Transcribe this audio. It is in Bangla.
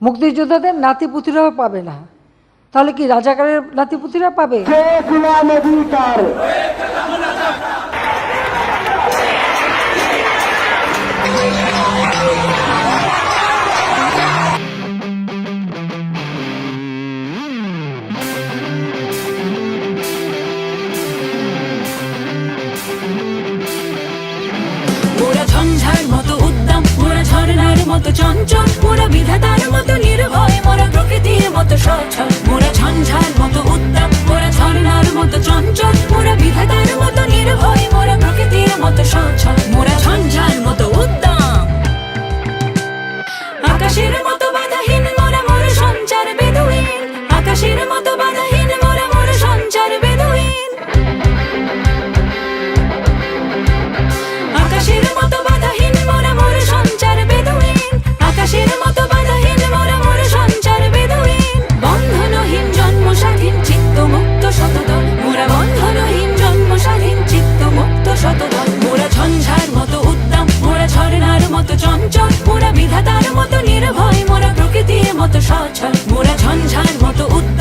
মুক্তিযোদ্ধাদের নাতিপুতিরাও পাবে না। তাহলে কি রাজাকারের নাতিপুতিরা পাবে? মতো মতো চঞ্চল মোরা বিধাতার মতো বিধাতার মতো নির্ভয়, মোরা মতো সচ্ছল মোরা ঝঞ্ঝার মতো উদ্দাম আকাশের মতো বাধাহীন, মোরা মোর সঞ্চার বেদুইন আকাশের মতো বাধাহীন সচল মোরা ঝঞ্ঝার মতো উদ্দাম